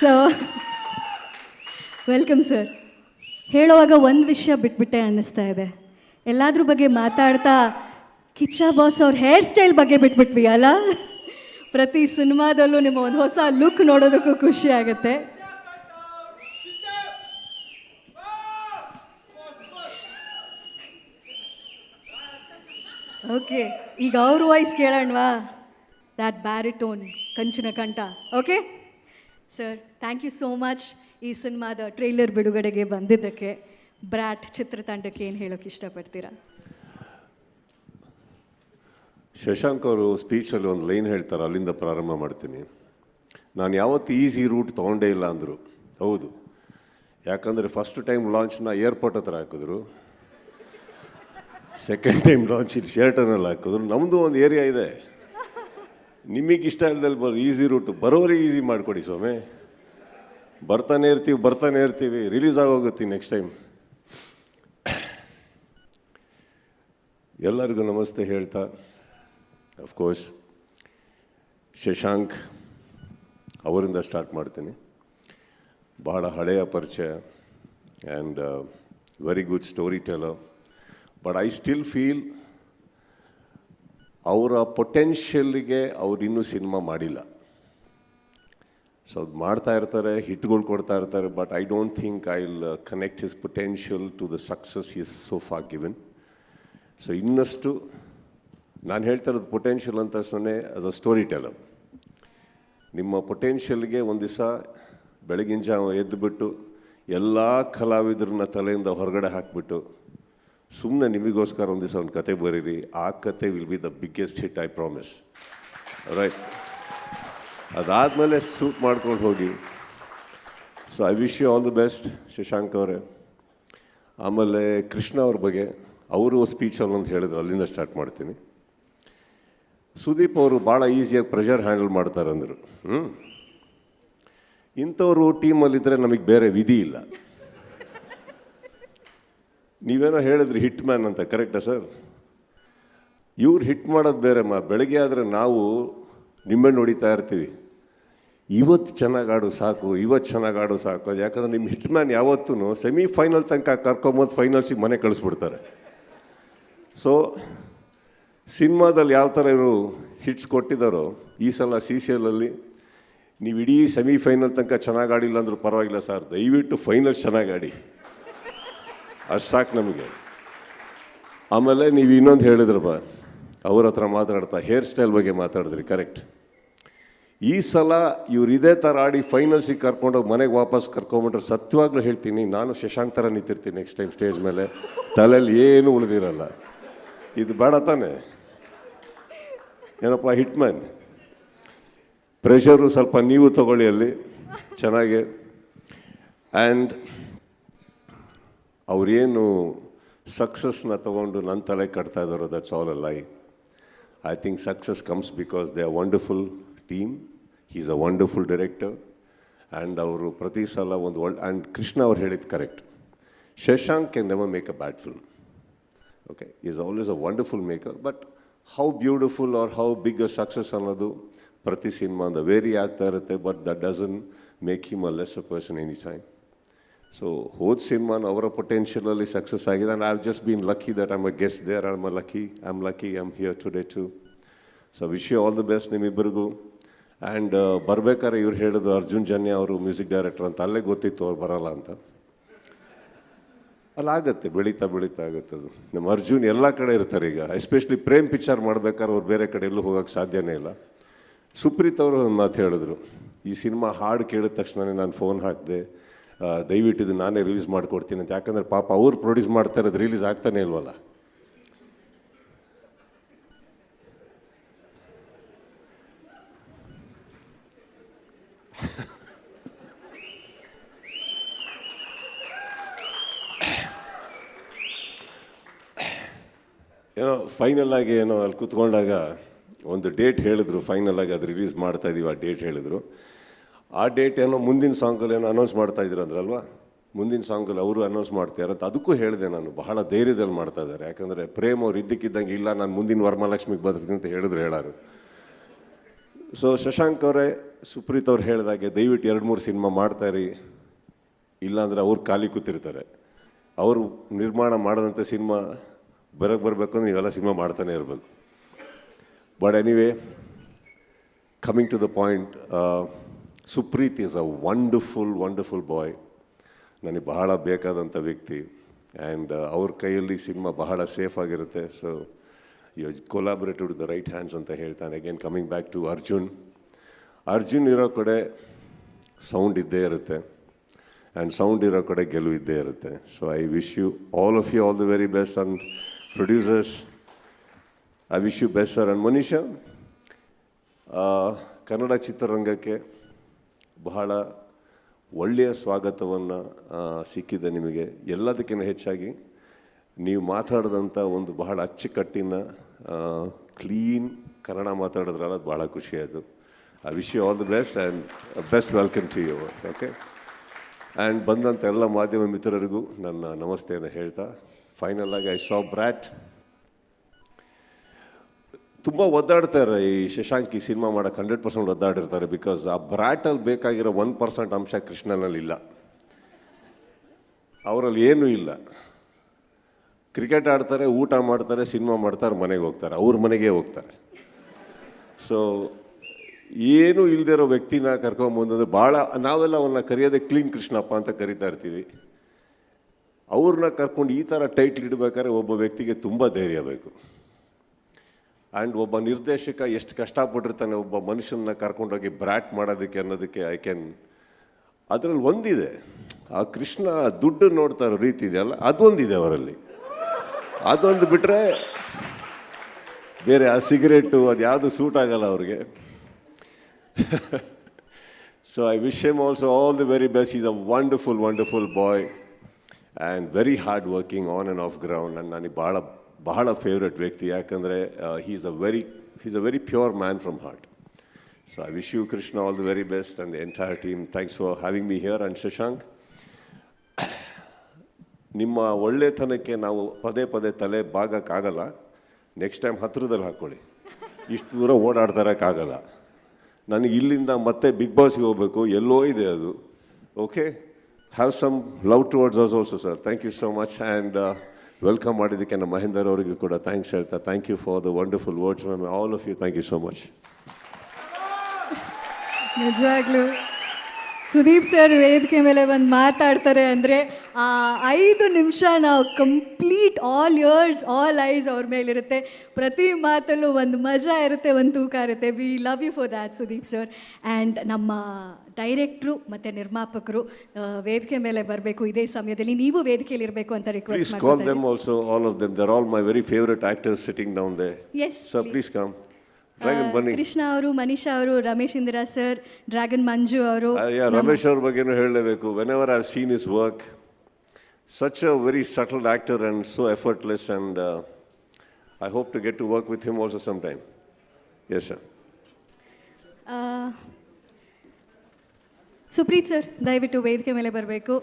So welcome sir ಹೇಳುವಾಗ ಒಂದು ವಿಷಯ ಬಿಟ್ಬಿಟ್ಟೆ ಅನ್ನಿಸ್ತಾ ಇದೆ. ಎಲ್ಲಾದ್ರ ಬಗ್ಗೆ ಮಾತಾಡ್ತಾ ಕಿಚ್ಚ ಬಾಸ್ ಅವ್ರ ಹೇರ್ ಸ್ಟೈಲ್ ಬಗ್ಗೆ ಬಿಟ್ಬಿಟ್ವಿ ಅಲ್ಲ ಪ್ರತಿ ಸಿನಿಮಾದಲ್ಲೂ ನಿಮ್ಮ ಒಂದು ಹೊಸ ಲುಕ್ ನೋಡೋದಕ್ಕೂ ಖುಷಿ ಆಗುತ್ತೆ. ಓಕೆ ಈಗ ಅವ್ರ ವಾಯ್ಸ್ ಕೇಳೋಣವಾ? ದ್ಯಾಟ್ ಬ್ಯಾರಿಟೋನ್ ಕಂಚಿನ ಕಂಠ. Okay sir thank you so much ಈ ಸಿನಿಮಾದ ಟ್ರೈಲರ್ ಬಿಡುಗಡೆಗೆ ಬಂದಿದ್ದಕ್ಕೆ ಬ್ರಾಟ್ ಚಿತ್ರತಂಡಕ್ಕೆ ಏನು ಹೇಳೋಕೆ ಇಷ್ಟಪಡ್ತೀರಾ? ಶಶಾಂಕ್ ಅವರು ಸ್ಪೀಚಲ್ಲಿ ಒಂದು ಲೈನ್ ಹೇಳ್ತಾರೆ, ಅಲ್ಲಿಂದ ಪ್ರಾರಂಭ ಮಾಡ್ತೀನಿ. ನಾನು ಯಾವತ್ತು ಈಸಿ ರೂಟ್ ತೊಗೊಂಡೇ ಇಲ್ಲ ಅಂದರು. ಹೌದು. ಯಾಕಂದರೆ ಫಸ್ಟ್ ಟೈಮ್ ಲಾಂಚ್ನ ಏರ್ಪೋರ್ಟ್ ಹತ್ರ ಹಾಕಿದ್ರು. ಸೆಕೆಂಡ್ ಟೈಮ್ ಲಾಂಚ್ ಇಲ್ಲಿ ಶರ್ಟನಲ್ಲಿ ಹಾಕಿದ್ರು. ನಮ್ಮದು ಒಂದು ಏರಿಯಾ ಇದೆ. ನಿಮಗೆ ಇಷ್ಟ ಇಲ್ದಲ್ಲಿ ಬರೋ ಈಸಿ ರೂಟ್ ಬರೋರಿಗೆ ಈಸಿ ಮಾಡಿಕೊಡಿ ಸ್ವಾಮಿ. ಬರ್ತಾನೆ ಇರ್ತೀವಿ ಬರ್ತಾನೆ ಇರ್ತೀವಿ. ರಿಲೀಸ್ ಆಗೋಗುತ್ತೆ ನೆಕ್ಸ್ಟ್ ಟೈಮ್ ಎಲ್ಲರಿಗೂ ನಮಸ್ತೆ ಹೇಳ್ತಾ. ಅಫ್ಕೋರ್ಸ್ ಶಶಾಂಕ್ ಅವರಿಂದ ಸ್ಟಾರ್ಟ್ ಮಾಡ್ತೀನಿ. ಬಹಳ ಹಳೆಯ ಪರಿಚಯ and very good story teller but I still feel ಅವರ ಪೊಟೆನ್ಷಿಯಲ್ಗೆ ಅವ್ರು ಇನ್ನೂ ಸಿನಿಮಾ ಮಾಡಿಲ್ಲ. ಸೊ ಅದು ಮಾಡ್ತಾ ಇರ್ತಾರೆ, ಹಿಟ್ಗಳು ಕೊಡ್ತಾ ಇರ್ತಾರೆ but I don't think I will connect his potential to the success is so far given so ಇನ್ನಷ್ಟು, ನಾನು ಹೇಳ್ತಾ ಇರೋದು ಪೊಟೆನ್ಷಿಯಲ್ ಅಂತ ಸೊನ್ನೆ ಆಸ್ ಅ ಸ್ಟೋರಿ ಟೆಲರ್ ನಿಮ್ಮ ಪೊಟೆನ್ಷಿಯಲ್ಗೆ ಒಂದು ದಿವಸ ಬೆಳಗಿನ ಜಾವ ಎದ್ದುಬಿಟ್ಟು ಎಲ್ಲ ಕಲಾವಿದರನ್ನ ತಲೆಯಿಂದ ಹೊರಗಡೆ ಹಾಕಿಬಿಟ್ಟು ಸುಮ್ಮನೆ ನಿಮಗೋಸ್ಕರ ಒಂದು ದಿವಸ ಒಂದು ಕತೆ ಬರೀರಿ. ಆ ಕತೆ will be the biggest hit I promise right ಅದಾದಮೇಲೆ ಸೂಟ್ ಮಾಡ್ಕೊಂಡು ಹೋಗಿ. So I wish you all the best Shashank ಅವರೇ. ಆಮೇಲೆ ಕೃಷ್ಣ ಅವ್ರ ಬಗ್ಗೆ. ಅವರು ಸ್ಪೀಚಲ್ಲಿ ಒಂದು ಹೇಳಿದ್ರು, ಅಲ್ಲಿಂದ ಸ್ಟಾರ್ಟ್ ಮಾಡ್ತೀನಿ. ಸುದೀಪ್ ಅವರು ಭಾಳ ಈಸಿಯಾಗಿ ಪ್ರೆಷರ್ ಹ್ಯಾಂಡಲ್ ಮಾಡ್ತಾರೆ ಅಂದರು ಹ್ಞೂ ಇಂಥವರು ಟೀಮಲ್ಲಿದ್ದರೆ ನಮಗೆ ಬೇರೆ ವಿಧಿ ಇಲ್ಲ. ನೀವೇನೋ ಹೇಳಿದ್ರಿ ಹಿಟ್ ಮ್ಯಾನ್ ಅಂತ ಕರೆಕ್ಟಾ ಸರ್ ಇವ್ರು ಹಿಟ್ ಮಾಡೋದು ಬೇರೆ ಮಾ, ಬೆಳಗ್ಗೆ ಆದರೆ ನಾವು ನಿಂಬೆಹಣ್ಣು ಹೊಡಿತಾ ಇರ್ತೀವಿ. ಇವತ್ತು ಚೆನ್ನಾಗಿ ಆಡು ಸಾಕು ಇವತ್ತು ಚೆನ್ನಾಗಿ ಆಡು ಸಾಕು. ಅದು ಯಾಕಂದ್ರೆ ನಿಮ್ಮ ಹಿಟ್ ಮ್ಯಾನ್ ಯಾವತ್ತೂ ಸೆಮಿಫೈನಲ್ ತನಕ ಕರ್ಕೊಂಬೋದು ಫೈನಲ್ಸಿಗೆ ಮನೆ ಕಳಿಸ್ಬಿಡ್ತಾರೆ. ಸೊ ಸಿನಿಮಾದಲ್ಲಿ ಯಾವ ಥರ ಇವರು ಹಿಟ್ಸ್ ಕೊಟ್ಟಿದ್ದಾರೋ ಈ ಸಲ ಸಿ ಸಿ ಎಲ್ಲಲ್ಲಿ ನೀವು ಇಡೀ ಸೆಮಿಫೈನಲ್ ತನಕ ಚೆನ್ನಾಗಿ ಆಡಿಲ್ಲ ಅಂದ್ರೂ ಪರವಾಗಿಲ್ಲ ಸರ್ ದಯವಿಟ್ಟು ಫೈನಲ್ ಚೆನ್ನಾಗಿ ಆಡಿ. ಅಷ್ಟು ಸಾಕು ನಮಗೆ. ಆಮೇಲೆ ನೀವು ಇನ್ನೊಂದು ಹೇಳಿದ್ರಪ್ಪ ಅವ್ರ ಹತ್ರ ಮಾತಾಡ್ತಾ ಹೇರ್ ಸ್ಟೈಲ್ ಬಗ್ಗೆ ಮಾತಾಡಿದ್ರಿ ಕರೆಕ್ಟ್ ಈ ಸಲ ಇವ್ರು ಇದೇ ಥರ ಆಡಿ ಫೈನಲ್ಸಿಗೆ ಕರ್ಕೊಂಡೋಗಿ ಮನೆಗೆ ವಾಪಸ್ ಕರ್ಕೊಂಬಿಟ್ರೆ ಸತ್ಯವಾಗ್ಲೂ ಹೇಳ್ತೀನಿ, ನಾನು ಶಶಾಂಕ್ ಥರ ನಿಂತಿರ್ತೀನಿ ನೆಕ್ಸ್ಟ್ ಟೈಮ್ ಸ್ಟೇಜ್ ಮೇಲೆ. ತಲೆಯಲ್ಲಿ ಏನು ಉಳಿದಿರಲ್ಲ. ಇದು ಬೇಡ ತಾನೆ. ಏನಪ್ಪ ಹಿಟ್ ಮ್ಯಾನ್ ಪ್ರೆಷರು ಸ್ವಲ್ಪ ನೀವು ತಗೊಳ್ಳಿ ಅಲ್ಲಿ. ಚೆನ್ನಾಗಿ. ಆ್ಯಂಡ್ ಅವ್ರೇನು ಸಕ್ಸಸ್ನ ತಗೊಂಡು ನನ್ನ ತಲೆ ಕಟ್ತಾ ಇದ್ದಾರೋ that's all a lie I think success comes because they are wonderful team is a wonderful director and ಅವರು ಪ್ರತಿ ಸಲ ಒಂದು ಒಳ್ಳೆ ಆ್ಯಂಡ್ ಕೃಷ್ಣ ಅವ್ರು ಹೇಳಿದ್ದು correct Shashank can never make a bad film okay is always a wonderful maker but how beautiful are how big a success ಅನ್ನೋದು ಪ್ರತಿ ಸಿನಿಮಾದ ವೇರಿ ಆಗ್ತಾ ಇರುತ್ತೆ but that doesn't make him a less a person any time so ಹೋದ ಸಿನಿಮಾನ ಅವರ ಪೊಟೆನ್ಷಿಯಲಲ್ಲಿ success ಆಗಿದೆ. And I have just been lucky that I'm a guest there I'm a lucky I am lucky I am here today to so wish you all the best ನಿಮ್ಮಿಬ್ಬರಿಗೂ and ಬರ್ಬೇಕಾದ್ರೆ ಇವ್ರು ಹೇಳಿದ್ರು, ಅರ್ಜುನ್ ಜನ್ಯ ಅವರು music director ಅಂತ. ಅಲ್ಲೇ ಗೊತ್ತಿತ್ತು ಅವ್ರು ಬರಲ್ಲ ಅಂತ. ಅಲ್ಲಿ, ಆಗುತ್ತೆ, ಬೆಳೀತಾ ಬೆಳೀತಾ ಆಗುತ್ತೆ ಅದು. ನಮ್ಮ ಅರ್ಜುನ್ ಎಲ್ಲ ಕಡೆ ಇರ್ತಾರೆ ಈಗ. ಎಸ್ಪೆಷಲಿ ಪ್ರೇಮ್ ಪಿಕ್ಚರ್ ಮಾಡ್ಬೇಕಾದ್ರೆ ಅವ್ರು ಬೇರೆ ಕಡೆ ಎಲ್ಲೂ ಹೋಗೋಕ್ಕೆ ಸಾಧ್ಯನೇ ಇಲ್ಲ. ಸುಪ್ರೀತ್ ಅವರು ಒಂದು ಮಾತು ಹೇಳಿದ್ರು. ಈ ಸಿನಿಮಾ ಹಾಡು ಕೇಳಿದ ತಕ್ಷಣವೇ ನಾನು ಫೋನ್ ಹಾಕಿದೆ. ದಯವಿಟ್ಟು ಇದು ನಾನೇ ರಿಲೀಸ್ ಮಾಡಿಕೊಡ್ತೀನಿ ಅಂತ. ಯಾಕಂದರೆ ಪಾಪ ಅವ್ರು ಪ್ರೊಡ್ಯೂಸ್ ಮಾಡ್ತಾ ಇರೋದು ರಿಲೀಸ್ ಆಗ್ತಾನೆ ಇಲ್ವಲ್ಲ? ಏನೋ ಫೈನಲ್ ಆಗಿ ಏನೋ ಅಲ್ಲಿ ಕೂತ್ಕೊಂಡಾಗ ಒಂದು ಡೇಟ್ ಹೇಳಿದ್ರು ಫೈನಲ್ ಆಗಿ ಅದು ರಿಲೀಸ್ ಮಾಡ್ತಾ ಇದ್ದೀವಿ ಆ ಡೇಟ್ ಹೇಳಿದ್ರು. ಆ ಡೇಟ್ ಏನೋ ಮುಂದಿನ ಸಾಂಗಲ್ಲಿ ಏನೋ ಅನೌನ್ಸ್ ಮಾಡ್ತಾ ಅಂದ್ರಲ್ವಾ? ಮುಂದಿನ ಸಾಂಗಲ್ಲಿ ಅವರು ಅನೌನ್ಸ್ ಮಾಡ್ತಾರೆ ಅಂತ ಅದಕ್ಕೂ ಹೇಳಿದೆ ನಾನು. ಬಹಳ ಧೈರ್ಯದಲ್ಲಿ ಮಾಡ್ತಾ ಇದ್ದಾರೆ. ಯಾಕಂದರೆ ಪ್ರೇಮ್ ಅವ್ರು ಇದ್ದಕ್ಕಿದ್ದಂಗೆ ಇಲ್ಲ, ನಾನು ಮುಂದಿನ ವರಮಹಾಲಕ್ಷ್ಮಿಗೆ ಬರ್ತೀನಿ ಅಂತ ಹೇಳಿದ್ರು ಹೇಳಾರು. ಸೊ ಶಶಾಂಕ್ ಅವರೇ, ಸುಪ್ರೀತ್ ಅವ್ರು ಹೇಳಿದಾಗೆ ದಯವಿಟ್ಟು ಎರಡು ಮೂರು ಸಿನಿಮಾ ಮಾಡ್ತಾಯಿರಿ ಇಲ್ಲಾಂದರೆ ಅವ್ರು ಖಾಲಿ ಕೂತಿರ್ತಾರೆ. ಅವರು ನಿರ್ಮಾಣ ಮಾಡಿದಂಥ ಸಿನಿಮಾ ಬರೋಕ್ಕೆ ಬರಬೇಕು ಅಂದ್ರೆ ನೀವೆಲ್ಲ ಸಿನಿಮಾ ಮಾಡ್ತಾನೆ ಇರಬೇಕು. But anyway coming to the point Supreeth is a wonderful wonderful boy ನನಗೆ ಬಹಳ ಬೇಕಾದಂಥ ವ್ಯಕ್ತಿ. ಆ್ಯಂಡ್ ಅವ್ರ ಕೈಯಲ್ಲಿ ಸಿನಿಮಾ ಬಹಳ ಸೇಫ್ ಆಗಿರುತ್ತೆ. So you collaborated the right hands ಅಂತ ಹೇಳ್ತಾನೆ. Again coming back to Arjun Arjun ಇರೋ ಕಡೆ ಸೌಂಡ್ ಇದ್ದೇ ಇರುತ್ತೆ. ಆ್ಯಂಡ್ ಸೌಂಡ್ ಇರೋ ಕಡೆ ಗೆಲುವು ಇದ್ದೇ ಇರುತ್ತೆ. So I wish you all of you all the very best and producers I wish you best sir and Manisha Kannada ಚಿತ್ರರಂಗಕ್ಕೆ ಬಹಳ ಒಳ್ಳೆಯ ಸ್ವಾಗತವನ್ನು ಸಿಕ್ಕಿದೆ ನಿಮಗೆ. ಎಲ್ಲದಕ್ಕಿಂತ ಹೆಚ್ಚಾಗಿ ನೀವು ಮಾತಾಡಿದಂಥ ಒಂದು ಬಹಳ ಅಚ್ಚುಕಟ್ಟಿನ ಕ್ಲೀನ್ ಕನ್ನಡ ಮಾತಾಡಿದ್ರಲ್ಲ ಅದು ಭಾಳ ಖುಷಿಯಾಯಿತು I wish you all the best and best welcome to you okay and ಬಂದಂಥ ಎಲ್ಲ ಮಾಧ್ಯಮ ಮಿತ್ರರಿಗೂ ನನ್ನ ನಮಸ್ತೆಯನ್ನು ಹೇಳ್ತಾ ಫೈನಲ್ ಆಗಿ ಐ ಸಾ ಬ್ರ್ಯಾಟ್ ತುಂಬ ಒದ್ದಾಡ್ತಾರೆ ಈ ಶಶಾಂಕ್ ಈ ಸಿನಿಮಾ ಮಾಡೋಕೆ ಹಂಡ್ರೆಡ್ ಪರ್ಸೆಂಟ್ ಒದ್ದಾಡಿರ್ತಾರೆ ಬಿಕಾಸ್ ಆ ಬ್ರಾಟಲ್ಲಿ ಬೇಕಾಗಿರೋ ಒನ್ ಪರ್ಸೆಂಟ್ ಅಂಶ ಕೃಷ್ಣನಲ್ಲಿ ಇಲ್ಲ. ಅವರಲ್ಲಿ ಏನೂ ಇಲ್ಲ. ಕ್ರಿಕೆಟ್ ಆಡ್ತಾರೆ, ಊಟ ಮಾಡ್ತಾರೆ, ಸಿನಿಮಾ ಮಾಡ್ತಾರೆ, ಮನೆಗೆ ಹೋಗ್ತಾರೆ. ಅವ್ರ ಮನೆಗೆ ಹೋಗ್ತಾರೆ. ಸೊ ಏನೂ ಇಲ್ದಿರೋ ವ್ಯಕ್ತಿನ ಕರ್ಕೊಂಬಂದ್ರೆ ಭಾಳ ನಾವೆಲ್ಲ ಅವನ್ನ ಕರೆಯೋದೇ ಕ್ಲೀನ್ ಕೃಷ್ಣಪ್ಪ ಅಂತ ಕರಿತಾ ಇರ್ತೀವಿ. ಅವ್ರನ್ನ ಕರ್ಕೊಂಡು ಈ ಥರ ಟೈಟ್ಲ್ ಇಡಬೇಕಾದ್ರೆ ಒಬ್ಬ ವ್ಯಕ್ತಿಗೆ ತುಂಬ ಧೈರ್ಯ ಬೇಕು. ಆ್ಯಂಡ್ ಒಬ್ಬ ನಿರ್ದೇಶಕ ಎಷ್ಟು ಕಷ್ಟಪಟ್ಟಿರ್ತಾನೆ, ಒಬ್ಬ ಮನುಷ್ಯನ ಕರ್ಕೊಂಡೋಗಿ ಬ್ರ್ಯಾಟ್ ಮಾಡೋದಕ್ಕೆ ಅನ್ನೋದಕ್ಕೆ ಐ ಕ್ಯಾನ್ ಅದರಲ್ಲಿ ಒಂದಿದೆ. ಆ ಕೃಷ್ಣ ದುಡ್ಡು ನೋಡ್ತಾ ರೀತಿ ಇದೆಯಲ್ಲ, ಅದೊಂದಿದೆ ಅವರಲ್ಲಿ. ಅದೊಂದು ಬಿಟ್ಟರೆ ಬೇರೆ ಆ ಸಿಗರೇಟು, ಅದು ಯಾವುದು ಸೂಟ್ ಆಗಲ್ಲ ಅವ್ರಿಗೆ. So I wish him also all the very best is a wonderful wonderful boy and very hard working on and off ground and ನನಗೆ ಭಾಳ ಬಹಳ ಫೇವ್ರೆಟ್ ವ್ಯಕ್ತಿ. ಯಾಕಂದರೆ he's a very he's a very pure man from heart so I wish you Krishna all the very best and the entire team thanks for having me here and Shashank ನಿಮ್ಮ ಒಳ್ಳೆತನಕ್ಕೆ ನಾವು ಪದೇ ಪದೇ ತಲೆ ಬಾಗಕ್ಕಾಗಲ್ಲ next time ಹತ್ತಿರದಲ್ಲಿ ಹಾಕ್ಕೊಳ್ಳಿ ಇಷ್ಟು ದೂರ ಓಡಾಡ್ತಾರಕ್ಕಾಗಲ್ಲ. ನನಗೆ ಇಲ್ಲಿಂದ ಮತ್ತೆ ಬಿಗ್ ಬಾಸ್ಗೆ ಹೋಗಬೇಕು. ಎಲ್ಲೋ ಇದೆ ಅದು. Okay have some love towards us also sir thank you so much and welcome ಮಾಡಿದ್ದಕ್ಕೆ ನಮ್ಮ ಮಹೇಂದರ್ ಅವರಿಗೆ ಕೂಡ ಥ್ಯಾಂಕ್ಸ್ ಹೇಳ್ತಾ thank you for the wonderful words ma'am all of you thank you so much ನಿಜವಾಗ್ಲೂ. ಸುದೀಪ್ ಸರ್ ವೇದಿಕೆ ಮೇಲೆ ಬಂದು ಮಾತಾಡ್ತಾರೆ ಅಂದರೆ ಆ ಐದು ನಿಮಿಷ ನಾವು complete all ears all eyes ಅವ್ರ ಮೇಲಿರುತ್ತೆ. ಪ್ರತಿ ಮಾತಲ್ಲೂ ಒಂದು ಮಜಾ ಇರುತ್ತೆ ಒಂದು ತೂಕ ಇರುತ್ತೆ. We love you for that Sudeep sir. And ನಮ್ಮ ಡೈರೆಕ್ಟ್ರು ಮತ್ತು ನಿರ್ಮಾಪಕರು ವೇದಿಕೆ ಮೇಲೆ ಬರಬೇಕು ಇದೇ ಸಮಯದಲ್ಲಿ. ನೀವು ವೇದಿಕೆಯಲ್ಲಿ ಇರಬೇಕು ಅಂತ ರಿಕ್ವೆಸ್ಟ್ ಮಾಡ್ತೀನಿ all them also, all my very They're all my down favorite actors sitting down there. Krishna ಅವರು ಮನೀಷಾ ಅವರು ರಮೇಶ್ ಇಂದಿರಾ ಸರ್ ಡ್ರ್ಯಾಗನ್ ಮಂಜು ಅವರು. Uh, ರಮೇಶ್ ಅವ್ರ ಬಗ್ಗೆನೂ ಹೇಳಲೇಬೇಕು. Whenever I've seen his work such a very subtle actor and so effortless and I hope to get to work with him also some time yes sir Supreeth sir ದಯವಿಟ್ಟು ವೇದಿಕೆ ಮೇಲೆ ಬರಬೇಕು.